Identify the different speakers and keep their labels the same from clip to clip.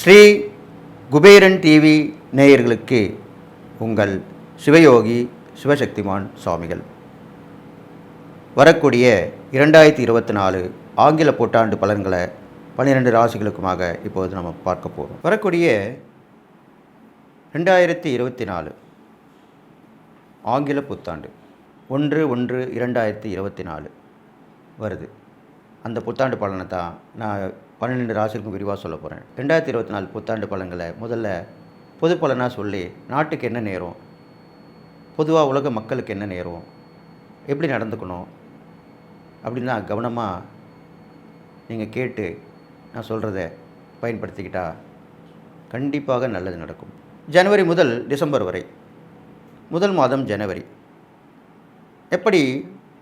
Speaker 1: Sri Kuberan TV நேயர்களுக்கு உங்கள் சிவயோகி சிவசக்திமான் சுவாமிகள். வரக்கூடிய இரண்டாயிரத்தி இருபத்தி நாலு ஆங்கில புத்தாண்டு பலன்களை பன்னிரெண்டு ராசிகளுக்குமாக இப்போது நம்ம பார்க்க போகிறோம் வரக்கூடிய ரெண்டாயிரத்தி இருபத்தி நாலு ஆங்கில புத்தாண்டு. ஒன்று ஒன்று இரண்டாயிரத்தி இருபத்தி நாலு வருது. அந்த புத்தாண்டு பலனை தான் நான் பன்னெண்டு ராசிக்கும் விரிவாக சொல்ல போகிறேன் ரெண்டாயிரத்தி இருபத்தி நாலு புத்தாண்டு பலன்களை முதல்ல பொது பலனாக சொல்லி நாட்டுக்கு என்ன நேரம்? பொதுவாக உலக மக்களுக்கு என்ன நேரம்? எப்படி நடந்துக்கணும்? அப்படின்னு தான் கவனமாக நீங்கள் கேட்டு நான் சொல்கிறத பயன்படுத்திக்கிட்டால் கண்டிப்பாக நல்லது நடக்கும். ஜனவரி முதல் டிசம்பர் வரை முதல் மாதம் ஜனவரி எப்படி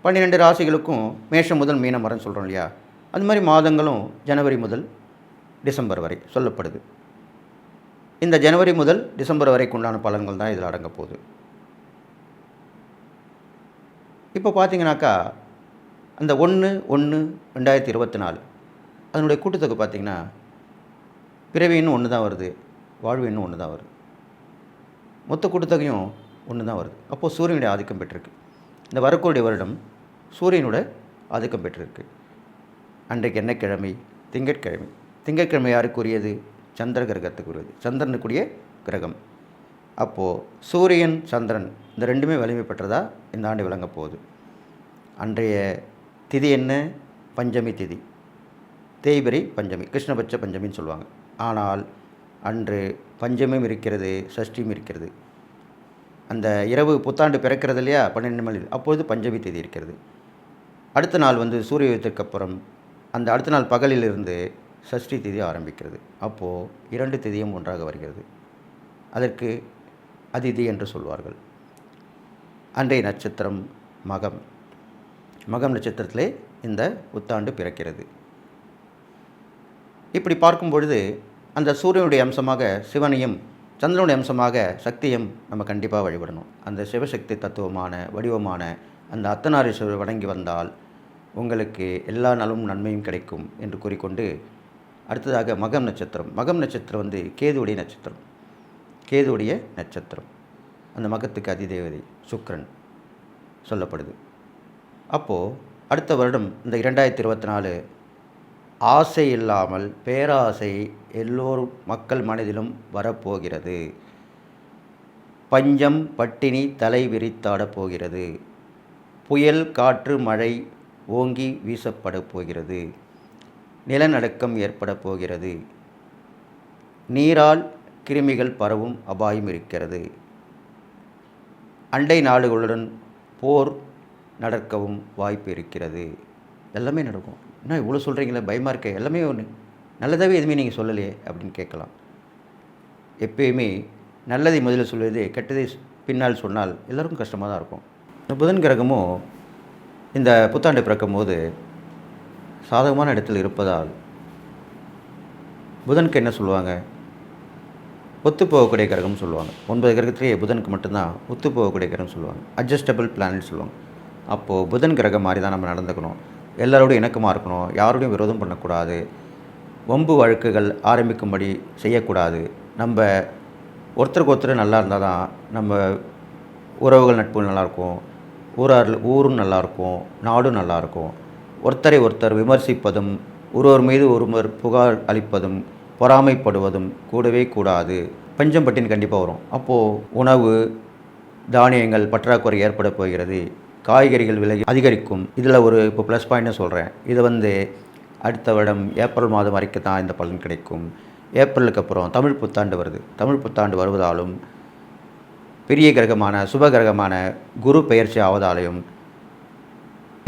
Speaker 1: பன்னிரெண்டு ராசிகளுக்கும் மேஷம் முதல் மீனம் வரன்னு சொல்கிறோம் இல்லையா? அந்த மாதிரி மாதங்களும் ஜனவரி முதல் டிசம்பர் வரை சொல்லப்படுது. இந்த ஜனவரி முதல் டிசம்பர் வரைக்கு உண்டான பலன்கள் தான் இதில் அடங்க போகுது. இப்போ பார்த்தீங்கன்னாக்கா அந்த ஒன்று ஒன்று ரெண்டாயிரத்தி இருபத்தி நாலு அதனுடைய கூட்டத்தொகை பார்த்தீங்கன்னா பிறவின்னு ஒன்று தான் வருது வாழ்வின்னு ஒன்று தான் வருது. மொத்த கூட்டத்தொகையும் ஒன்று தான் வருது. அப்போது சூரியனுடைய ஆதிக்கம் பெற்றிருக்கு. இந்த வரக்கூடிய வருடம் சூரியனோட ஆதிக்கம் பெற்றிருக்கு. அன்றைக்கு என்ன கிழமை? திங்கட்கிழமை. திங்கட்கிழமை யாருக்குரியது? சந்திர கிரகத்துக்குரியது. சந்திரனுக்குரிய கிரகம். அப்போது சூரியன் சந்திரன் இந்த ரெண்டுமே வலிமை பெற்றதாக இந்த ஆண்டு விளங்க போகுது. அன்றைய திதி என்ன? பஞ்சமி திதி. தேய்பிரை பஞ்சமி. கிருஷ்ணபட்ச பஞ்சமின்னு சொல்லுவாங்க. ஆனால் அன்று பஞ்சமியும் இருக்கிறது சஷ்டியும் இருக்கிறது. அந்த இரவு புத்தாண்டு பிறக்கிறது இல்லையா? பன்னெண்டு மணி அப்பொழுது பஞ்சமி தேதி இருக்கிறது. அடுத்த நாள் வந்து சூரிய உதயத்திற்கு அப்புறம் அந்த அடுத்த நாள் பகலிலிருந்து சஷ்டி தேதி ஆரம்பிக்கிறது. அப்போது இரண்டு திதியும் ஒன்றாக வருகிறது. அதற்கு அதிதி என்று சொல்வார்கள். அன்றைய நட்சத்திரம் மகம். மகம் நட்சத்திரத்திலே இந்த புத்தாண்டு பிறக்கிறது. இப்படி பார்க்கும் பொழுது அந்த சூரியனுடைய அம்சமாக சிவனையும் சந்திரனுடைய அம்சமாக சக்தியும் நம்ம கண்டிப்பாக வழிபடணும். அந்த சிவசக்தி தத்துவமான வடிவமான அந்த அர்த்தநாரீஸ்வரர் வணங்கி வந்தால் உங்களுக்கு எல்லா நலமும் நன்மையும் கிடைக்கும் என்று கூறிக்கொண்டு அடுத்ததாக மகம் நட்சத்திரம். மகம் நட்சத்திரம் வந்து கேதுவுடைய நட்சத்திரம். கேதுவுடைய நட்சத்திரம். அந்த மகத்துக்கு அதிதேவதை சுக்ரன் சொல்லப்படுது. அப்போது அடுத்த வருடம் இந்த இரண்டாயிரத்தி இருபத்தி நாலு ஆசை இல்லாமல் பேராசை எல்லோர் மக்கள் மனதிலும் வரப்போகிறது. பஞ்சம் பட்டினி தலை விரித்தாடப் போகிறது. புயல் காற்று மழை ஓங்கி வீசப்படப் போகிறது. நிலநடுக்கம் ஏற்பட போகிறது. நீரால் கிருமிகள் பரவும் அபாயம் இருக்கிறது. அண்டை நாடுகளுடன் போர் நடக்கவும் வாய்ப்பு இருக்கிறது. எல்லாமே நடக்கும். என்ன இவ்வளோ சொல்கிறீங்களே பயமாக இருக்க. எல்லாமே ஒன்று நல்லதாகவே எதுவுமே நீங்கள் சொல்லலையே அப்படின்னு கேட்கலாம். எப்பயுமே நல்லதை முதல்ல சொல்வது கெட்டதை பின்னால் சொன்னால் எல்லோருக்கும் கஷ்டமாக தான் இருக்கும். இந்த புதன் கிரகமும் இந்த புத்தாண்டு பிறக்கும் போது சாதகமான இடத்தில் இருப்பதால் புதனுக்கு என்ன சொல்லுவாங்க? ஒத்து போகக்கூடிய கிரகம்னு சொல்லுவாங்க. ஒன்பது கிரகத்திலேயே புதனுக்கு மட்டும்தான் ஒத்து போகக்கூடிய கிரகம் சொல்லுவாங்க. அட்ஜஸ்டபிள் பிளானட் சொல்லுவாங்க. அப்போது புதன் கிரகம் மாதிரி தான் நம்ம நடந்துக்கணும். எல்லாரோடையும் இணக்கமாக இருக்கணும் யாரோடையும் விரோதம் பண்ணக்கூடாது வம்பு வழக்குகள் ஆரம்பிக்கும்படி செய்யக்கூடாது. நம்ம ஒருத்தருக்கு ஒருத்தர் நல்லா இருந்தால் தான் நம்ம உறவுகள் நட்பு நல்லாயிருக்கும் ஊரார் ஊரும் நல்லாயிருக்கும் நாடும் நல்லாயிருக்கும். ஒருத்தரை ஒருத்தர் விமர்சிப்பதும் ஒருவர் மீது ஒருவர் புகார் அளிப்பதும் பொறாமைப்படுவதும் கூடவே கூடாது. பஞ்சம் பட்டினி கண்டிப்பாக வரும். அப்போது உணவு தானியங்கள் பற்றாக்குறை ஏற்பட போகிறது. காய்கறிகள் விலை அதிகரிக்கும். இதில் ஒரு இப்போ ப்ளஸ் பாயிண்ட்னு சொல்கிறேன் இது வந்து அடுத்த வருடம் ஏப்ரல் மாதம் வரைக்கும் தான் இந்த பலன் கிடைக்கும். ஏப்ரலுக்கு அப்புறம் தமிழ் புத்தாண்டு வருது. தமிழ் புத்தாண்டு வருவதாலும் பெரிய கிரகமான சுப கிரகமான குரு பெயர்ச்சி ஆவதாலையும்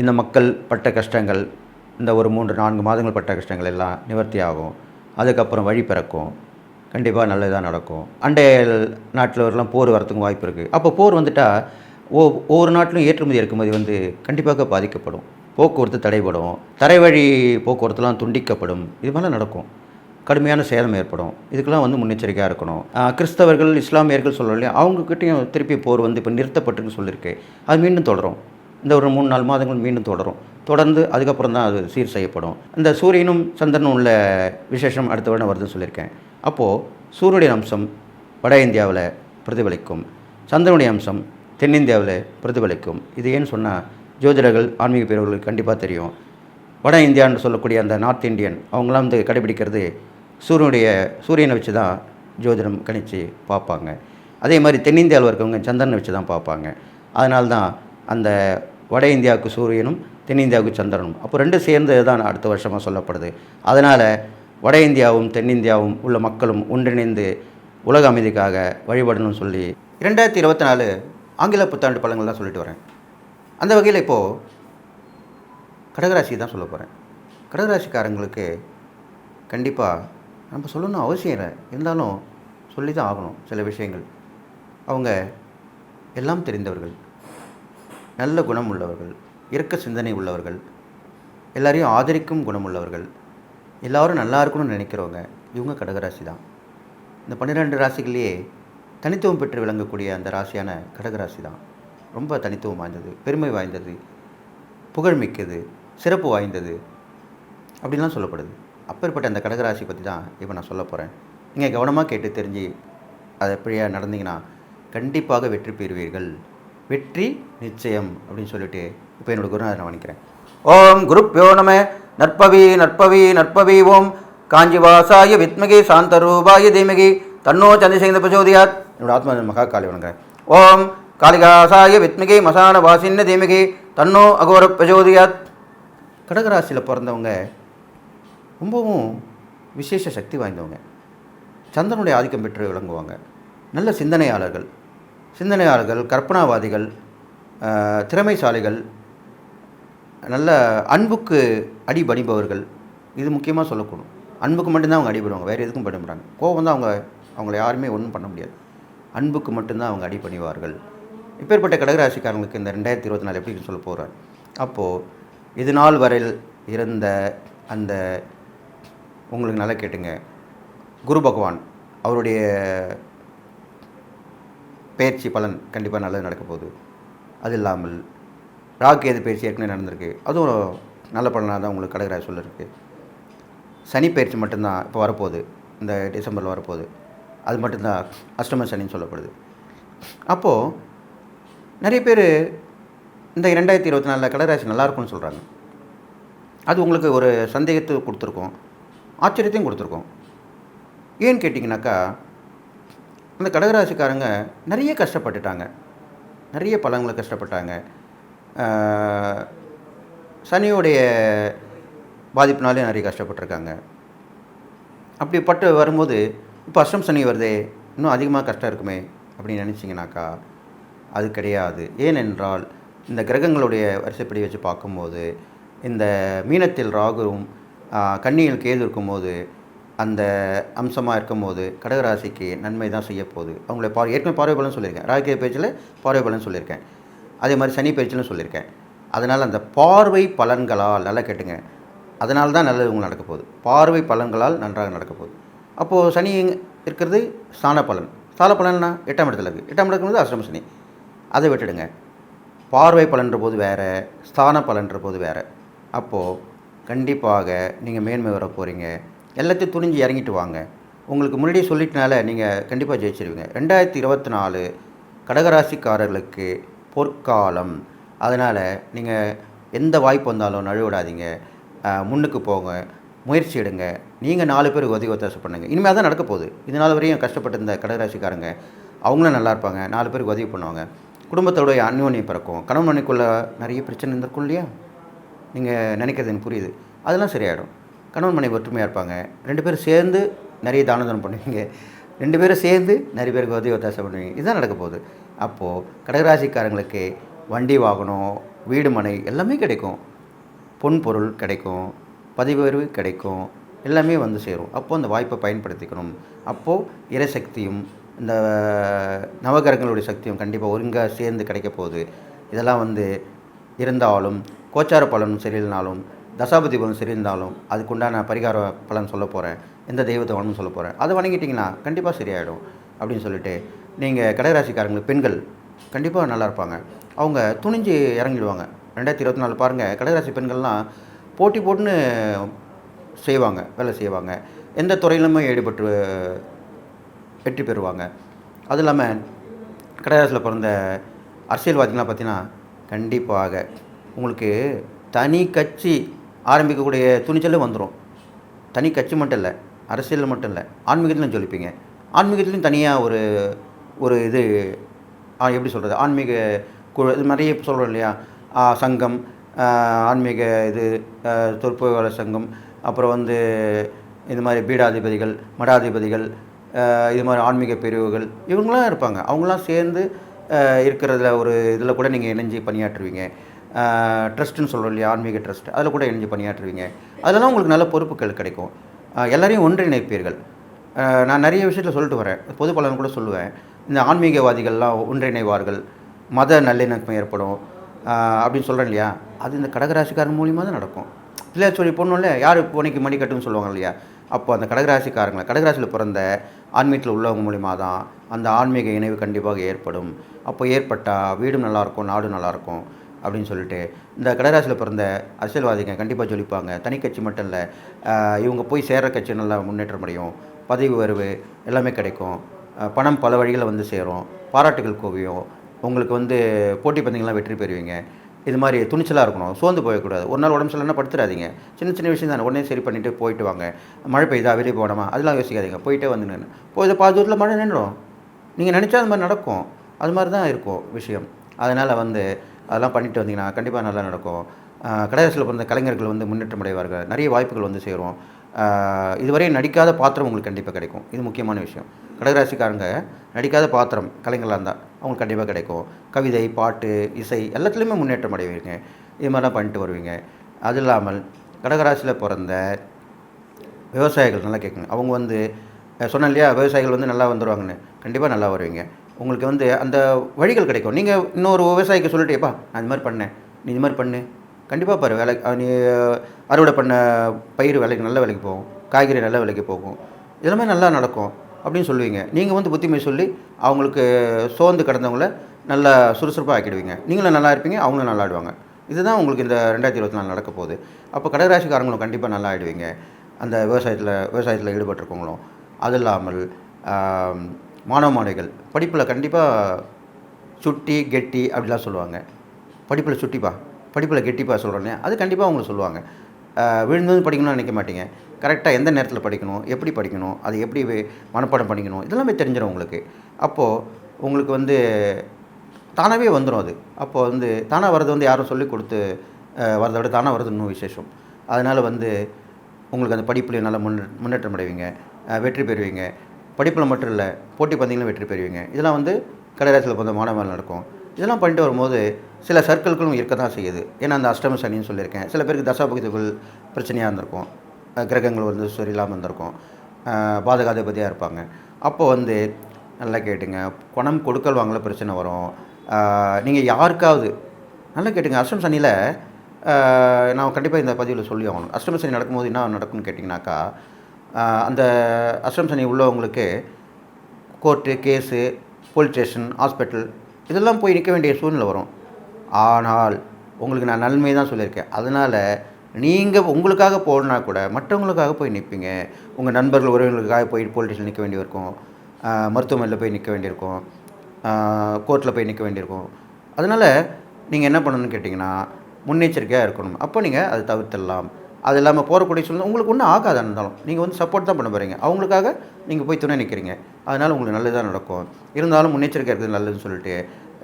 Speaker 1: இந்த மக்கள் பட்ட கஷ்டங்கள் இந்த ஒரு மூன்று நான்கு மாதங்கள் பட்ட கஷ்டங்கள் எல்லாம் நிவர்த்தி ஆகும். அதுக்கப்புறம் வழி பிறக்கும். கண்டிப்பாக நல்லதாக நடக்கும். அண்டைய நாட்டில் வரலாம் போர் வரத்துக்கும் வாய்ப்பு இருக்குது அப்போ போர் வந்துட்டால் ஓ ஒவ்வொரு நாட்டிலும் ஏற்றுமதி இறக்குமதி வந்து கண்டிப்பாக பாதிக்கப்படும். போக்குவரத்து தடைபடும். தரைவழி போக்குவரத்துலாம் துண்டிக்கப்படும். இது மாதிரிலாம் நடக்கும். கடுமையான சேதம் ஏற்படும். இதுக்கெல்லாம் வந்து முன்னெச்சரிக்கையாக இருக்கணும். கிறிஸ்தவர்கள் இஸ்லாமியர்கள் சொல்கிறோம் இல்லையா? அவங்கக்கிட்டையும் திருப்பி போர் வந்து இப்போ நிறுத்தப்பட்டுன்னு சொல்லியிருக்கு அது மீண்டும் தொடரும். இந்த ஒரு மூணு நாலு மாதங்கள் மீண்டும் தொடரும். தொடர்ந்து அதுக்கப்புறம் தான் அது சீர் செய்யப்படும். இந்த சூரியனும் சந்திரனும் உள்ள விசேஷம் அடுத்த வருடம் வருதுன்னு சொல்லியிருக்கேன். அப்போது சூரியனுடைய அம்சம் வட இந்தியாவில் பிரதிபலிக்கும். சந்திரனுடைய அம்சம் தென்னிந்தியாவில் பிரதிபலிக்கும். இது ஏன்னு சொன்னால் ஜோதிடர்கள் ஆன்மீக பேரவர்களுக்கு கண்டிப்பாக தெரியும். வட இந்தியான்னு சொல்லக்கூடிய அந்த நார்த் இந்தியன் அவங்களாம் வந்து கடைபிடிக்கிறது சூரியனுடைய சூரியனை வச்சு தான் ஜோதிடம் கணிச்சு பார்ப்பாங்க. அதே மாதிரி தென்னிந்தியாவில் இருக்கவங்க சந்திரனை வச்சு தான் பார்ப்பாங்க. அதனால தான் அந்த வட இந்தியாவுக்கு சூரியனும் தென்னிந்தியாவுக்கு சந்திரனும். அப்போ ரெண்டும் சேர்ந்து தான் அடுத்த வருஷமாக சொல்லப்படுது. அதனால் வட இந்தியாவும் தென்னிந்தியாவும் உள்ள மக்களும் ஒன்றிணைந்து உலக அமைதிக்காக வழிபடணும்னு சொல்லி இரண்டாயிரத்தி இருபத்தி நாலு ஆங்கில புத்தாண்டு பழங்கள்லாம் சொல்லிட்டு வரேன். அந்த வகையில் இப்போது கடகராசி தான் சொல்ல போகிறேன் கடகராசிக்காரங்களுக்கு கண்டிப்பாக நம்ம சொல்லணும் அவசியம் இல்லை. இருந்தாலும் சொல்லி தான் ஆகணும் சில விஷயங்கள். அவங்க எல்லாம் தெரிந்தவர்கள். நல்ல குணம் உள்ளவர்கள். இறக்க சிந்தனை உள்ளவர்கள். எல்லாரையும் ஆதரிக்கும் குணம் உள்ளவர்கள். எல்லோரும் நல்லா இருக்கணும்னு நினைக்கிறவங்க இவங்க கடகராசி தான். இந்த பன்னிரெண்டு ராசிகள்லேயே தனித்துவம் பெற்று விளங்கக்கூடிய அந்த ராசியான கடகராசி தான் ரொம்ப தனித்துவம் வாய்ந்தது பெருமை வாய்ந்தது புகழ்மிக்கது சிறப்பு வாய்ந்தது அப்படின்லாம் சொல்லப்படுது. அப்பேற்பட்ட அந்த கடகராசி பற்றி தான் இப்போ நான் சொல்ல போகிறேன் நீங்கள் கவனமாக கேட்டு தெரிஞ்சு அதை எப்படியா நடந்தீங்கன்னா கண்டிப்பாக வெற்றி பெறுவீர்கள். வெற்றி நிச்சயம் அப்படின்னு சொல்லிட்டு இப்போ என்னோடய குருநாதனை நான் வணிக்கிறேன். ஓம் குருப்பியோ நம நற்பவி நற்பவி நற்பவி ஓம். காஞ்சிவாசாய வித்மகி சாந்தரூபாய தீமகி. தன்னோ சந்திரசேகர பிரச்சோதியாத் என்னோட ஆத்மா மகா காளி வணங்குறேன் ஓம் காளிகாசாய வித்மகி மசான வாசின்ன தீமகி தன்னோ அகோர பிரச்சோதியாத் கடகராசியில் பிறந்தவங்க ரொம்பவும் விசேஷ சக்தி வாய்ந்தவங்க சந்திரனுடைய ஆதிக்கம் பெற்று விளங்குவாங்க நல்ல சிந்தனையாளர்கள் சிந்தனையாளர்கள் கற்பனாவாதிகள் திறமைசாலிகள் நல்ல அன்புக்கு அடிபணிபவர்கள் இது முக்கியமாக சொல்லக்கூடும் அன்புக்கு மட்டும்தான் அவங்க அடிபடுவாங்க வேறு எதுக்கும் பண்ண மாட்டாங்க கோபம் தான் அவங்க அவங்கள யாருமே ஒன்றும் பண்ண முடியாது. அன்புக்கு மட்டும்தான் அவங்க அடிபணிவார்கள் இப்பேற்பட்ட கடகராசிக்காரங்களுக்கு இந்த ரெண்டாயிரத்தி இருபத்தி நாலு எப்படி சொல்ல போகிறார் அப்போது இது நாள் வரையில் இருந்த அந்த உங்களுக்கு நல்லா கேட்டுங்க. குரு பகவான் அவருடைய பயிற்சி பலன் கண்டிப்பாக நல்லது நடக்க போகுது. அது இல்லாமல் ராகு எது பயிற்சி ஏற்கனவே நடந்திருக்கு. அதுவும் நல்ல பலனாக தான் உங்களுக்கு கடகராசி சொல்லிருக்கு. சனி பயிற்சி மட்டும்தான் இப்போ வரப்போகுது. இந்த டிசம்பரில் வரப்போகுது. அது மட்டும்தான் அஷ்டம சனின்னு சொல்லப்படுது. அப்போது நிறைய பேர் இந்த இரண்டாயிரத்தி இருபத்தி நாலில் கடகராசி நல்லா இருக்கும்னு சொல்கிறாங்க அது உங்களுக்கு ஒரு சந்தேகத்தை கொடுத்துருக்கோம். ஆச்சரியத்தையும் கொடுத்துருக்கோம். ஏன்னு கேட்டிங்கனாக்கா அந்த கடகராசிக்காரங்க நிறைய கஷ்டப்பட்டுட்டாங்க. நிறைய பழங்களை கஷ்டப்பட்டாங்க. சனியுடைய சனியோடைய பாதிப்புனாலே நிறைய கஷ்டப்பட்டிருக்காங்க. அப்படி பட்டு வரும்போது இப்போ அஷ்டம் சனி வருதே இன்னும் அதிகமாக கஷ்டம் இருக்குமே அப்படின்னு நினச்சிங்கனாக்கா அது கிடையாது. ஏனென்றால் இந்த கிரகங்களுடைய வரிசைப்படி வச்சு பார்க்கும்போது இந்த மீனத்தில் ராகுவும் கண்ணியில் கேது இருக்கும்போது அந்த அம்சமாக இருக்கும்போது கடகராசிக்கு நன்மை தான் செய்ய போகுது. அவங்கள பார் ஏற்கனவே பார்வை பலன் சொல்லியிருக்கேன். ராகிய பேச்சில் பார்வை பலன் சொல்லியிருக்கேன். அதே மாதிரி சனி பேச்சிலும் சொல்லியிருக்கேன். அதனால் அந்த பார்வை பலன்களால் நல்லா கேட்டுங்க. அதனால தான் நல்லது உங்களுக்கு நடக்க போகுது. பார்வை பலன்களால் நன்றாக நடக்க போகுது. அப்போது சனி இருக்கிறது ஸ்தான பலன் ஸ்தான பலன்னா எட்டாம் இடத்துல இருக்குது எட்டாம் இடத்துல இருக்கிறது அஷ்டம சனி. அதை விட்டுடுங்க. பார்வை பலன்ற போது வேறு ஸ்தான பலன்ற போது வேறு. அப்போது கண்டிப்பாக நீங்கள் மேன்மை வர போகிறீங்க எல்லாத்தையும் துணிஞ்சு இறங்கிட்டு வாங்க. உங்களுக்கு முன்னாடியே சொல்லிட்டனால நீங்கள் கண்டிப்பாக ஜெயிச்சிருவீங்க. ரெண்டாயிரத்தி இருபத்தி நாலு கடகராசிக்காரர்களுக்கு பொற்காலம். அதனால் நீங்கள் எந்த வாய்ப்பு வந்தாலும் நழுவிடாதீங்க. முன்னுக்கு போங்க. முயற்சி எடுங்க. நீங்கள் நாலு பேர் உதவி ஒத்தாசம் பண்ணுங்க. இனிமேல் தான் நடக்க போகுது. இது நாள் வரையும் கஷ்டப்பட்டு இந்த கடகராசிக்காரங்க அவங்களும் நல்லா இருப்பாங்க. நாலு பேருக்கு உதவி பண்ணுவாங்க. குடும்பத்தோடைய அந்யோன்யம் பிறக்கும். கணவன் மனைக்குள்ளே நிறைய பிரச்சனை இருந்திருக்கும் இல்லையா? நீங்கள் நினைக்கிறது எனக்கு புரியுது. அதெல்லாம் சரியாயிடும். கணவன் மனைவி ஒற்றுமையாக இருப்பாங்க. ரெண்டு பேரும் சேர்ந்து நிறைய தான பண்ணுவீங்க. ரெண்டு பேரும் சேர்ந்து நிறைய பேருக்கு உதவி ஒத்தாசம் பண்ணுவீங்க. இதுதான் நடக்க போகுது. அப்போது கடகராசிக்காரங்களுக்கு வண்டி வாகனம் வீடு மனை எல்லாமே கிடைக்கும். பொன் பொருள் கிடைக்கும். பதிவுயர்வு கிடைக்கும். எல்லாமே வந்து சேரும். அப்போது அந்த வாய்ப்பை பயன்படுத்திக்கணும். அப்போது இறைசக்தியும் இந்த நவகிரகங்களுடைய சக்தியும் கண்டிப்பாக ஒருங்காக சேர்ந்து கிடைக்க போகுது. இதெல்லாம் வந்து இருந்தாலும் கோச்சார பலனும் சரியில்லைனாலும் தசாபதி பலன் சரியிருந்தாலும் அதுக்குண்டான பரிகார பலன் சொல்ல போகிறேன் எந்த தெய்வத்தை வணங்கும் சொல்ல போகிறேன் அதை வணங்கிட்டிங்கன்னா கண்டிப்பாக சரியாயிடும் அப்படின்னு சொல்லிட்டு நீங்கள் கடகராசிக்காரங்களுக்கு பெண்கள் கண்டிப்பாக நல்லா இருப்பாங்க. அவங்க துணிஞ்சு இறங்கிடுவாங்க. ரெண்டாயிரத்தி இருபத்தி நாலு பாருங்கள் கடகராசி பெண்கள்லாம் போட்டி போட்டுன்னு செய்வாங்க வேலை செய்வாங்க. எந்த துறையிலுமே ஈடுபட்டு வெற்றி பெறுவாங்க. அது இல்லாமல் கடையாசில் பிறந்த அரசியல்வாதிகள்லாம் பார்த்தீங்கன்னா கண்டிப்பாக உங்களுக்கு தனி கட்சி ஆரம்பிக்கக்கூடிய துணிச்சலும் வந்துடும் தனி கட்சி மட்டும் இல்லை அரசியலில் மட்டும் இல்லை ஆன்மீகத்திலும் சொல்லிப்பீங்க ஆன்மீகத்துலேயும் தனியாக ஒரு ஒரு இது எப்படி சொல்கிறது ஆன்மீக குழு இது நிறைய சொல்கிறோம் இல்லையா? சங்கம் ஆன்மீக இது ஆ, சங்கம் அப்புறம் வந்து இது மாதிரி பீடாதிபதிகள் மடாதிபதிகள் இது மாதிரி ஆன்மீக பிரிவுகள் இவங்களாம் இருப்பாங்க. அவங்களாம் சேர்ந்து இருக்கிறதுல ஒரு இதில் கூட நீங்கள் இணைஞ்சு பணியாற்றுவீங்க. ட்ரஸ்ட்டுன்னு சொல்கிறோம் இல்லையா? ஆன்மீக ட்ரஸ்ட். அதில் கூட இணைஞ்சு பணியாற்றுவீங்க. அதெல்லாம் உங்களுக்கு நல்ல பொறுப்புகள் கிடைக்கும். எல்லோரையும் எல்லாரையும் ஒன்றிணைப்பீர்கள். நான் நிறைய விஷயத்தில் சொல்லிட்டு வரேன். பொது பலன் கூட சொல்லுவேன். இந்த ஆன்மீகவாதிகள்லாம் ஒன்றிணைவார்கள். மத நல்லிணக்கம் ஏற்படும். அப்படின்னு சொல்கிறேன் இல்லையா? அது இந்த கடகராசிக்காரன் மூலியமாக தான் நடக்கும். இல்லை சொல்லி பொண்ணும்ல யார் பொண்ணுக்கு மணி கட்டுன்னு சொல்லுவாங்க இல்லையா? அப்போ அந்த கடகராசிக்காரங்களை கடகராசியில் பிறந்த ஆன்மீகத்தில் உள்ளவங்க மூலிமா தான் அந்த ஆன்மீக இணைவு கண்டிப்பாக ஏற்படும். அப்போ ஏற்பட்டால் வீடும் நல்லாயிருக்கும் நாடும் நல்லாயிருக்கும் அப்படின்னு சொல்லிட்டு இந்த கடகராசியில் பிறந்த அரசியல்வாதிங்க கண்டிப்பாக ஜொலிப்பாங்க. தனி கட்சி மட்டும் இல்லை இவங்க போய் சேர்கிற கட்சி நல்லா முன்னேற்றம் அடையும். பதவி உயர்வு எல்லாமே கிடைக்கும். பணம் பல வழிகளில் வந்து சேரும். பாராட்டுகள் குவியும். உங்களுக்கு வந்து போட்டி பந்தயங்கள்லாம் வெற்றி பெறுவீங்க. இது மாதிரி துணிச்சலாக இருக்கணும் சோர்ந்து போயக்கூடாது. ஒரு நாள் உடம்பு சரியில்லைன்னா படுத்துறாதீங்க. சின்ன சின்ன விஷயம் தானே உடனே சரி பண்ணிவிட்டு போயிட்டு வாங்க. மழை பெய்யுதா? வெளியே போனோமா அதெல்லாம் யோசிக்காதீங்க. போயிட்டே வந்து நின்று போய் பாதி தூரத்தில் மழை நின்றுடும். நீங்கள் நினச்சா அது மாதிரி நடக்கும். அது மாதிரி தான் இருக்கும் விஷயம். அதனால் வந்து அதெல்லாம் பண்ணிட்டு வந்தீங்கன்னா கண்டிப்பாக நல்லா நடக்கும். கடைசியில் பிறந்த கலைஞர்கள் வந்து முன்னேற்றம் அடைவார்கள். நிறைய வாய்ப்புகள் வந்து சேரும். இதுவரை நடிக்காத பாத்திரம் உங்களுக்கு கண்டிப்பாக கிடைக்கும். இது முக்கியமான விஷயம். கடகராசிக்காரங்க நடிக்காத பாத்திரம் கலைஞர்களாக இருந்தால் அவங்களுக்கு கண்டிப்பாக கிடைக்கும். கவிதை பாட்டு இசை எல்லாத்துலேயுமே முன்னேற்றம் அடைவீங்க. இது மாதிரிலாம் பண்ணிட்டு வருவீங்க. அது இல்லாமல் கடகராசியில் பிறந்த விவசாயிகள் நல்லா கேட்குங்க. அவங்க வந்து சொன்னேன் இல்லையா விவசாயிகள் வந்து நல்லா வந்துடுவாங்கன்னு கண்டிப்பாக நல்லா வருவீங்க. உங்களுக்கு வந்து அந்த வழிகள் கிடைக்கும். நீங்கள் இன்னொரு விவசாயிக்கு சொல்லிட்டேப்பா நான் இது மாதிரி பண்ணேன். நீ இது மாதிரி பண்ணு. கண்டிப்பாக பாரு வேலை நீ அறுவடை பண்ண பயிர் விலைக்கு நல்ல விலைக்கு போகும். காய்கறி நல்ல விலைக்கு போகும். இதெல்லாமே நல்லா நடக்கும் அப்படின்னு சொல்லுவீங்க. நீங்கள் வந்து புத்திமை சொல்லி அவங்களுக்கு சோர்ந்து கிடந்தவங்கள நல்லா சுறுசுறுப்பாக ஆக்கிடுவீங்க. நீங்களும் நல்லா இருப்பீங்க அவங்களும் நல்லா ஆடுவாங்க. இதுதான் உங்களுக்கு இந்த ரெண்டாயிரத்தி இருபத்தி நாலு நடக்க போகுது. அப்போ கடகராசிக்காரங்களும் கண்டிப்பாக நல்லா ஆயிடுவீங்க. அந்த விவசாயத்தில் விவசாயத்தில் ஈடுபட்டிருக்கவங்களும். அது இல்லாமல் மாணவ மாணவிகள் படிப்பில் கண்டிப்பாக சுட்டி கெட்டி அப்படிலாம் சொல்லுவாங்க. படிப்பில் சுட்டிப்பா. படிப்பில் கெட்டிப்பாக சொல்கிறேன்னே அது கண்டிப்பாக அவங்க சொல்லுவாங்க. விழுந்து படிக்கணும்னு நினைக்க மாட்டீங்க. கரெக்டாக எந்த நேரத்தில் படிக்கணும் எப்படி படிக்கணும் அது எப்படி மனப்பாடம் பண்ணிக்கணும் இதெல்லாமே தெரிஞ்சிடும் உங்களுக்கு அப்போது உங்களுக்கு வந்து தானாகவே வந்துடும் அது. அப்போது வந்து தானாக வர்றது வந்து யாரும் சொல்லி கொடுத்து வரதை விட தானாக வர்றது இன்னும் விசேஷம். அதனால் வந்து உங்களுக்கு அந்த படிப்புலேயும் நல்லா முன்னே முன்னேற்றம் அடைவீங்க வெற்றி பெறுவீங்க. படிப்பில் மட்டும் இல்லை போட்டி பந்தயங்களும் வெற்றி பெறுவீங்க. இதெல்லாம் வந்து கடகராசியில் பிறந்த மாணவர்கள் நடக்கும். இதெல்லாம் பண்ணிட்டு வரும்போது சில சர்க்கிள்களும் இருக்க தான் செய்யுது. ஏன்னா அந்த அஷ்டம சனின்னு சொல்லியிருக்கேன். சில பேருக்கு தசாபக்திகள் பிரச்சனையாக இருந்திருக்கும். கிரகங்கள் வந்து சரியில்லாமல் இருந்திருக்கும். பாதகாதிபதியாக இருப்பாங்க. அப்போ வந்து நல்லா கேட்டுங்க. பணம் கொடுக்கல் வாங்கல பிரச்சனை வரும். நீங்கள் யாருக்காவது நல்லா கேட்டுங்க. அஷ்டம சனியில் நான் கண்டிப்பாக இந்த பதிவில் சொல்லி ஆகணும். அஷ்டம சனி நடக்கும்போது என்ன நடக்கும்னு கேட்டிங்கனாக்கா அந்த அஷ்டம் சனி உள்ளவங்களுக்கு court case police station hospital இதெல்லாம் போய் நிற்க வேண்டிய சூழ்நிலை வரும். ஆனால் உங்களுக்கு நான் நன்மை தான் சொல்லியிருக்கேன். அதனால் நீங்கள் உங்களுக்காக போகணுன்னா கூட மற்றவங்களுக்காக போய் நிற்பீங்க உங்கள் நண்பர்கள் உறவினர்களுக்காக போய் போலீஸ் நிற்க வேண்டியிருக்கும். மருத்துவமனையில் போய் நிற்க வேண்டியிருக்கும். கோர்ட்டில் போய் நிற்க வேண்டியிருக்கும். அதனால் நீங்கள் என்ன பண்ணணும்னு கேட்டிங்கன்னா முன்னெச்சரிக்கையாக இருக்கணும். அப்போ நீங்கள் அதை தவிர்த்திடலாம். அது இல்லாமல் போகக்கூடிய சூழ்நிலை உங்களுக்கு ஒன்றும் ஆகாது இருந்தாலும் நீங்கள் வந்து சப்போர்ட் தான் பண்ண போகிறீங்க அவங்களுக்காக நீங்கள் போய் துணை நிற்கிறீங்க அதனால் உங்களுக்கு நல்லதாக நடக்கும். இருந்தாலும் முன்னெச்சரிக்கை இருக்கிறது நல்லதுன்னு சொல்லிட்டு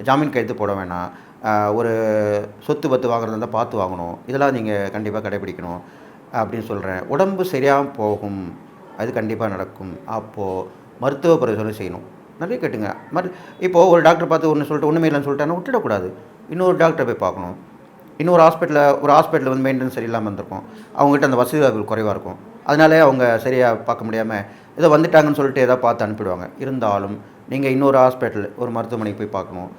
Speaker 1: ஜாமீன் கையெழுத்து போட வேணாம். ஒரு சொத்து பத்து வாங்குறதா இருந்தால் பார்த்து வாங்கணும். இதெல்லாம் நீங்கள் கண்டிப்பாக கடைபிடிக்கணும் அப்படின்னு சொல்கிறேன் உடம்பு சரியாக போகும். அது கண்டிப்பாக நடக்கும். அப்போது மருத்துவ பரிசோதனை செய்யணும். நிறைய கேட்டுங்க. மரு இப்போது ஒரு டாக்டர் பார்த்து ஒன்று சொல்லிட்டு ஒன்றுமே இல்லைன்னு சொல்லிட்டாங்கன்னா விட்டுடக்கூடாது. இன்னொரு டாக்டரை போய் பார்க்கணும். இன்னொரு ஹாஸ்பிட்டலில் ஒரு ஹாஸ்பிட்டலில் வந்து மெயின்டெனன்ஸ் சரியில்லாமல் இருந்திருக்கும். அவங்ககிட்ட அந்த வசதி வாய்ப்புகள் குறைவாக இருக்கும். அதனாலே அவங்க சரியாக பார்க்க முடியாமல் ஏதோ வந்துட்டாங்கன்னு சொல்லிட்டு ஏதோ பார்த்து அனுப்பிடுவாங்க. இருந்தாலும் நீங்கள் இன்னொரு ஹாஸ்பிட்டல் ஒரு மருத்துவமனைக்கு போய் பார்க்கணும்.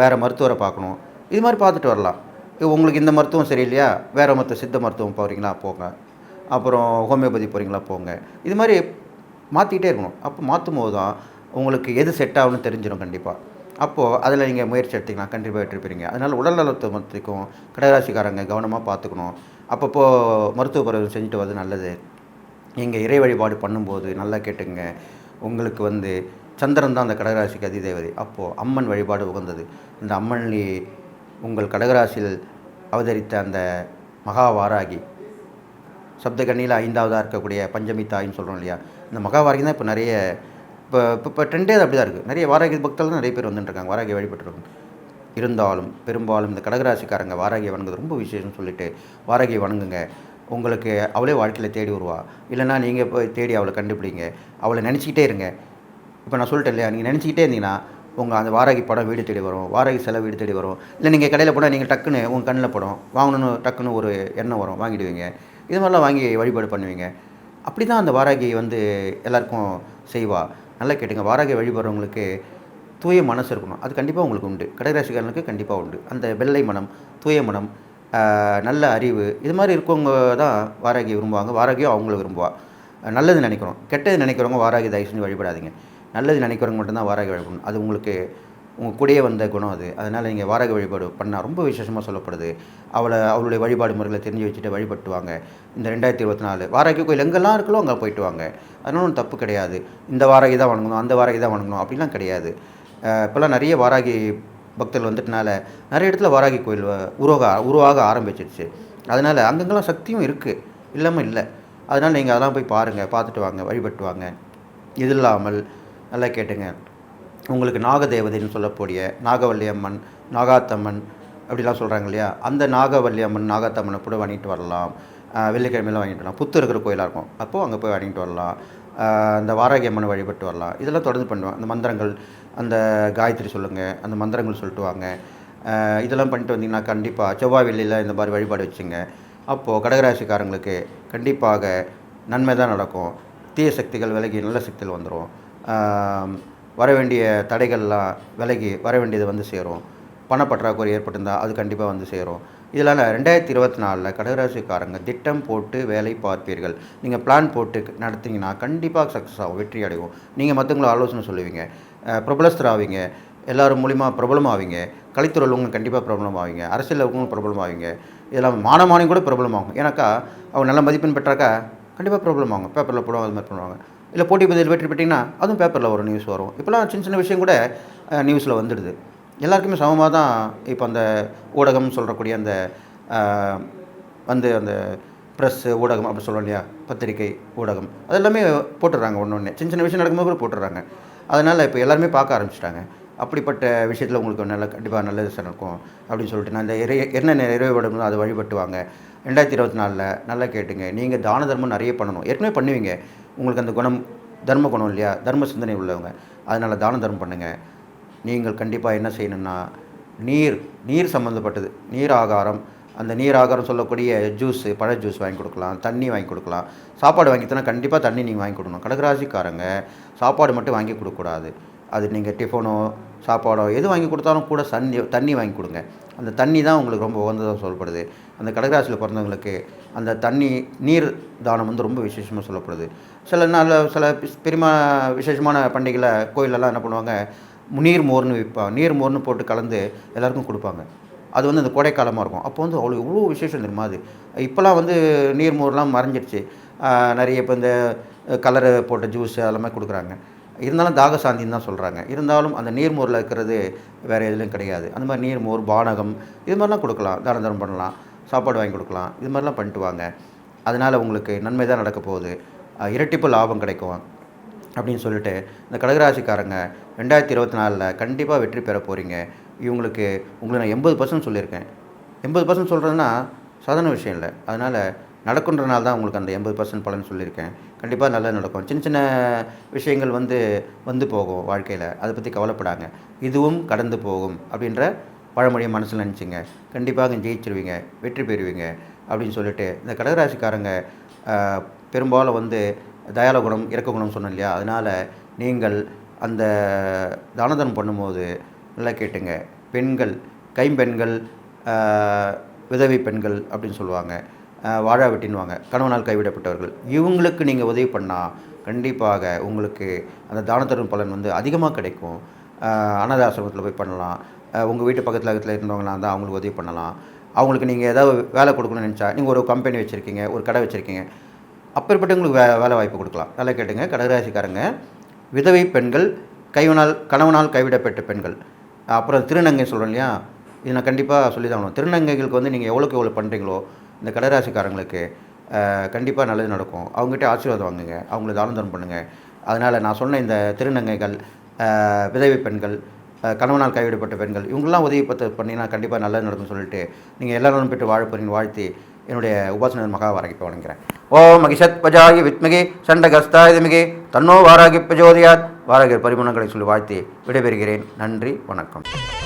Speaker 1: வேறு மருத்துவரை பார்க்கணும். இது மாதிரி பார்த்துட்டு வரலாம். உங்களுக்கு இந்த மருத்துவம் சரியில்லையா? வேறு மருத்துவ சித்த மருத்துவம் போகிறீங்களா போங்க. அப்புறம் ஹோமியோபதி போகிறீங்களா போங்க. இது மாதிரி மாற்றிக்கிட்டே இருக்கணும். அப்போ மாற்றும் போது தான் உங்களுக்கு எது செட் ஆகும்னு தெரிஞ்சிடும் கண்டிப்பாக அப்போது அதில் நீங்கள் முயற்சி எடுத்திங்கன்னா கண்டிப்பாக வெற்றி அதனால் உடல் நலத்தை கடகராசிக்காரங்க கவனமாக பார்த்துக்கணும். அப்பப்போ மருத்துவ பரிவு செஞ்சுட்டு வர்றது நல்லது. நீங்கள் இறை வழிபாடு பண்ணும்போது நல்லா கேட்டுங்க உங்களுக்கு வந்து சந்திரன் தான் அந்த கடகராசிக்கு அதிதேவதை. அப்போது அம்மன் வழிபாடு உகந்தது. இந்த அம்மனை உங்கள் கடகராசியில் அவதரித்த அந்த மகா வாராகி சப்தகண்ணியில் ஐந்தாவதாக இருக்கக்கூடிய பஞ்சமி தாயின்னு சொல்கிறோம் இல்லையா? இந்த மகாவாரகி தான் இப்போ நிறைய இப்போ இப்போ இப்போ ட்ரெண்டே அது அப்படி தான் இருக்குது நிறைய வாராகி பக்தர்கள் நிறைய பேர் வந்துட்டுருக்காங்க வாராகி வழிபட்டுருக்காங்க இருந்தாலும் பெரும்பாலும் இந்த கடகராசிக்காரங்க வாராகியை வணங்குது ரொம்ப விசேஷம்னு சொல்லிட்டு வாராகியை வணங்குங்க. உங்களுக்கு அவளே வாழ்க்கையில் தேடி வருவா. இல்லைன்னா நீங்கள் போய் தேடி அவளை கண்டுபிடிங்க. அவளை நினச்சிக்கிட்டே இருங்க. இப்போ நான் சொல்லிட்டேன் இல்லையா? நீங்கள் நினச்சிக்கிட்டே இருந்தீங்கன்னா உங்கள் அந்த வாராகி படம் வீடு தேடி வரும் வாராகி செலவு வீடு தேடி வரும். இல்லை நீங்கள் கடையில் போனால் நீங்கள் டக்குன்னு உங்கள் கண்ணில் படம் வாங்கணும்னு டக்குன்னு ஒரு எண்ணம் வரும் வாங்கிடுவீங்க. இது மாதிரிலாம் வாங்கி வழிபாடு பண்ணுவீங்க. அப்படி தான் அந்த வாராகி வந்து எல்லாருக்கும் செய்வா. நல்லா கேட்டுங்க வாராகி வழிபடுறவங்களுக்கு தூய மனசு இருக்கணும். அது கண்டிப்பாக உங்களுக்கு உண்டு. கடகராசிக்காரனுக்கு கண்டிப்பாக உண்டு. அந்த வெள்ளை மனம் தூய மனம் நல்ல அறிவு இது மாதிரி இருக்கவங்க தான் வாராகி விரும்புவாங்க. வாராகியும் அவங்கள விரும்புவா. நல்லது நினைக்கிறோம் கெட்டது நினைக்கிறவங்க வாராகி தயவு செஞ்சு வழிபடாதீங்க. நல்லது நினைக்கிறவங்க மட்டும்தான் வாராகி வழிபடணும் அது உங்களுக்கு உங்கள் கூடயே வந்த குணம் அது. அதனால் நீங்கள் வாரக வழிபாடு பண்ணால் ரொம்ப விசேஷமாக சொல்லப்படுது. அவளை அவளுடைய வழிபாடு முறைகளை தெரிஞ்சு வச்சுட்டு வழிபட்டுவாங்க. இந்த ரெண்டாயிரத்தி இருபத்தி நாலு வாராகி கோயில் எங்கெல்லாம் இருக்கலோ அங்கே போயிட்டு வாங்க. அதனால ஒன்றும் தப்பு கிடையாது. இந்த வாராகி தான் வணங்கணும் அந்த வாராகி தான் வணங்கணும் அப்படிலாம் கிடையாது. இப்போல்லாம் நிறைய வாராகி பக்தர்கள் வந்துட்டனால நிறைய இடத்துல வாராகி கோயில் உருவாக உருவாக ஆரம்பிச்சிருச்சு. அதனால் அங்கங்கெல்லாம் சக்தியும் இருக்குது இல்லாமல் இல்லை. அதனால் நீங்கள் அதெல்லாம் போய் பாருங்கள் பார்த்துட்டு வாங்க வழிபட்டு வாங்க. இது இல்லாமல் நல்லா கேட்டுங்க. உங்களுக்கு நாகதேவதைன்னு சொல்லக்கூடிய நாகவல்லி அம்மன் நாகாத்தம்மன் அப்படிலாம் சொல்கிறாங்க இல்லையா? அந்த நாகவல்லி அம்மன் நாகாத்தம்மனை கூட வாங்கிட்டு வரலாம். ஆஹ் வெள்ளிக்கிழமையில வாங்கிட்டு வரலாம். புத்து இருக்கிற கோயிலாக இருக்கும். அப்போது அங்கே போய் வாங்கிட்டு வரலாம். அந்த வாராகி அம்மனை வழிபட்டு வரலாம். இதெல்லாம் தொடர்ந்து பண்ணுவேன் அந்த மந்திரங்கள் அந்த காயத்ரி சொல்லுங்கள் அந்த மந்திரங்கள் சொல்லிட்டு வாங்க. இதெல்லாம் பண்ணிட்டு வந்தீங்கன்னா கண்டிப்பாக செவ்வாய் வெள்ளியில் இந்த மாதிரி வழிபாடு வச்சுங்க. அப்போது கடகராசிக்காரங்களுக்கு கண்டிப்பாக நன்மை தான் நடக்கும். தீய சக்திகள் விலகி நல்ல சக்திகள் வந்துடும் வர வேண்டிய தடைகள்லாம் விலகி வர வேண்டியது வந்து சேரும். பணப்பற்றாக்குறை ஏற்பட்டிருந்தால் அது கண்டிப்பாக வந்து சேரும். இதனால் ரெண்டாயிரத்தி இருபத்தி நாலில் கடகராசிக்காரங்க திட்டம் போட்டு வேலை பார்ப்பீர்கள். நீங்கள் பிளான் போட்டு நடத்திங்கன்னா கண்டிப்பாக சக்ஸஸ் ஆகும் வெற்றி அடையும் நீங்கள் மற்றவங்களை ஆலோசனை சொல்லுவீங்க. பிரபலஸ்தர் ஆவீங்க எல்லோரும் மூலிமா பிரபலம் ஆவீங்க கலைத்துறையில் உள்ளவங்க கண்டிப்பாக பிரபலம் ஆவீங்க அரசியலில் இருக்கவங்க பிரபலம் ஆவீங்க இதெல்லாம் மானமானியம் கூட பிரபலம் ஆகும் ஏன்னாக்கா அவங்க நல்ல மதிப்பெண் பெற்றாக்கா கண்டிப்பாக ப்ராப்ளம் ஆகும் பேப்பரில் போடுவாங்க அது மாதிரி பண்ணுவாங்க. இல்லை போட்டி பந்தயத்தில் வெற்றி பெற்றிங்கன்னா அதுவும் பேப்பரில் ஒரு நியூஸ் வரும். இப்போலாம் சின்ன சின்ன விஷயம் கூட நியூஸில் வந்துடுது. எல்லாருக்குமே சமமாக தான் இப்போ அந்த ஊடகம் சொல்கிறக்கூடிய அந்த வந்து அந்த ப்ரெஸ்ஸு ஊடகம் அப்படி சொல்கிறோம் இல்லையா? பத்திரிக்கை ஊடகம். அது எல்லாமே போட்டுடுறாங்க ஒன்று ஒன்று. சின்ன சின்ன விஷயம் நடக்கும்போது கூட போட்டுடுறாங்க. அதனால் இப்போ எல்லாருமே பார்க்க ஆரம்பிச்சிட்டாங்க. அப்படிப்பட்ட விஷயத்தில் உங்களுக்கு நல்ல கண்டிப்பாக நல்லது நடக்கும் அப்படின்னு சொல்லிட்டு நான் இந்த இறை என்ன நிறைவேறணும் அதை வழிபட்டுவாங்க. ரெண்டாயிரத்தி இருபத்தி நாலில் நல்லா கேட்டுங்க. நீங்கள் தான தர்மம் நிறைய பண்ணணும். ஏற்கனவே பண்ணுவீங்க. உங்களுக்கு அந்த குணம் தர்ம குணம் இல்லையா? தர்ம சிந்தனை உள்ளவங்க. அதனால் தான தர்மம் பண்ணுங்கள் நீங்கள் கண்டிப்பாக என்ன செய்யணும்னா நீர் நீர் சம்மந்தப்பட்டது நீர் ஆகாரம். அந்த நீர் ஆகாரம் சொல்லக்கூடிய ஜூஸு பழ ஜூஸ் வாங்கி கொடுக்கலாம். தண்ணி வாங்கி கொடுக்கலாம். சாப்பாடு வாங்கித்தனா கண்டிப்பாக தண்ணி நீங்கள் வாங்கி கொடுக்கணும். கடகராசிக்காரங்க சாப்பாடு மட்டும் வாங்கி கொடுக்கக்கூடாது. அது நீங்கள் டிஃபனோ சாப்பாடோ எது வாங்கி கொடுத்தாலும் கூட தண்ணி தண்ணி வாங்கி கொடுங்க. அந்த தண்ணி தான் உங்களுக்கு ரொம்ப உகந்ததாக சொல்லப்படுது. அந்த கடகராசியில் பிறந்தவங்களுக்கு அந்த தண்ணி நீர் தானம் வந்து ரொம்ப விசேஷமாக சொல்லப்படுது. சில நாள் சில பிஸ்- பெரியமா விசேஷமான பண்டிகையில் கோயிலெல்லாம் என்ன பண்ணுவாங்க? நீர் மோர்னு விற்பாங்க நீர் மோர்னு போட்டு கலந்து எல்லாருக்கும் கொடுப்பாங்க. அது வந்து அந்த கோடைக்காலமாக இருக்கும். அப்போ வந்து அவ்வளோ எவ்வளோ விசேஷம் தெரியுமா அது? இப்போலாம் வந்து நீர் மோர்லாம் மறைஞ்சிடுச்சு நிறைய இப்போ இந்த கலரு போட்ட ஜூஸ் அதெல்லாமே கொடுக்குறாங்க. இருந்தாலும் தாகசாந்தின்னு தான் சொல்கிறாங்க இருந்தாலும் அந்த நீர்மோரில் இருக்கிறது வேறு எதுலையும் கிடையாது. அந்த மாதிரி நீர்மோர் பானகம் இது மாதிரிலாம் கொடுக்கலாம். தான தரம் பண்ணலாம். சாப்பாடு வாங்கி கொடுக்கலாம். இது மாதிரிலாம் பண்ணிட்டு வாங்க. அதனால் உங்களுக்கு நன்மை தான் நடக்க போகுது. இரட்டிப்பு லாபம் கிடைக்கும் அப்படின்னு சொல்லிட்டு இந்த கடகராசிக்காரங்க ரெண்டாயிரத்தி இருபத்தி நாலில் கண்டிப்பாக வெற்றி பெற போகிறீங்க இவங்களுக்கு உங்களுக்கு நான் எண்பது பர்சன்ட் சொல்லியிருக்கேன். எண்பது பர்சன்ட் சொல்கிறதுனா சாதாரண விஷயம் இல்லை. அதனால் நடக்குன்றனால தான் உங்களுக்கு அந்த எண்பது பர்சன்ட் பலன் சொல்லியிருக்கேன். கண்டிப்பாக நல்லா நடக்கும். சின்ன சின்ன விஷயங்கள் வந்து வந்து போகும் வாழ்க்கையில். அதை பற்றி கவலைப்படாங்க. இதுவும் கடந்து போகும் அப்படின்ற பழமொழியை மனசில் நினச்சிங்க. கண்டிப்பாக ஜெயிச்சிருவீங்க வெற்றி பெறுவீங்க அப்படின்னு சொல்லிட்டு இந்த கடகராசிக்காரங்க பெரும்பாலும் வந்து தயால குணம் இறக்க குணம் சொன்னோம் இல்லையா? அதனால் நீங்கள் அந்த தானதனம் பண்ணும்போது நல்லா கேட்டுங்க. பெண்கள் கைம்பெண்கள் விதவி விதவை பெண்கள் அப்படின்னு சொல்லுவாங்க. வாழா வெட்டின்னுவாங்க கணவனால் கைவிடப்பட்டவர்கள். இவங்களுக்கு நீங்கள் உதவி பண்ணால் கண்டிப்பாக உங்களுக்கு அந்த தானத்தரும் பலன் வந்து அதிகமாக கிடைக்கும். அனாதை ஆசிரமத்தில் போய் பண்ணலாம். உங்கள் வீட்டு பக்கத்தில் பக்கத்தில் இருந்தவங்களா இருந்தால் அவங்களுக்கு உதவி பண்ணலாம். அவங்களுக்கு நீங்கள் ஏதாவது வேலை கொடுக்கணும்னு நினச்சா நீங்கள் ஒரு கம்பெனி வச்சுருக்கீங்க ஒரு கடை வச்சுருக்கீங்க அப்பேற்பட்டவங்களுக்கு வே வேலை வாய்ப்பு கொடுக்கலாம். நல்லா கேட்டுங்க. கடகராசிக்காரங்க. விதவை பெண்கள் கைவனால் கணவனால் கைவிடப்பட்ட பெண்கள். அப்புறம் திருநங்கை சொல்கிறோம் இல்லையா? இது நான் கண்டிப்பாக சொல்லி தான் திருநங்கைகளுக்கு வந்து நீங்கள் எவ்வளோக்கு எவ்வளோ பண்ணுறீங்களோ இந்த கடராசிக்காரங்களுக்கு கண்டிப்பாக நல்லது நடக்கும். அவங்ககிட்ட ஆசீர்வாதம் வாங்குங்க. அவங்களுக்கு தானம் தரம் பண்ணுங்கள் அதனால் நான் சொன்ன இந்த திருநங்கைகள் அஹ், விதவை பெண்கள் கணவனால் கைவிடப்பட்ட பெண்கள் இவங்கெல்லாம் உதவி பத்து பண்ணினா கண்டிப்பாக நல்லது நடக்கும்னு சொல்லிட்டு நீங்கள் எல்லாரும் பெற்று வாழப்போறின் வாழ்த்தி என்னுடைய உபாசனர் மகா இப்போ வணங்குறேன் ஓம் மகிஷத் பஜாகி வித்மகி சண்டகஸ்தாயுதமிகி தன்னோ வாராகி பிரஜோதியாத். வாராகிர் பரிமணங்களை சொல்லி வாழ்த்தி விடைபெறுகிறேன். நன்றி வணக்கம்.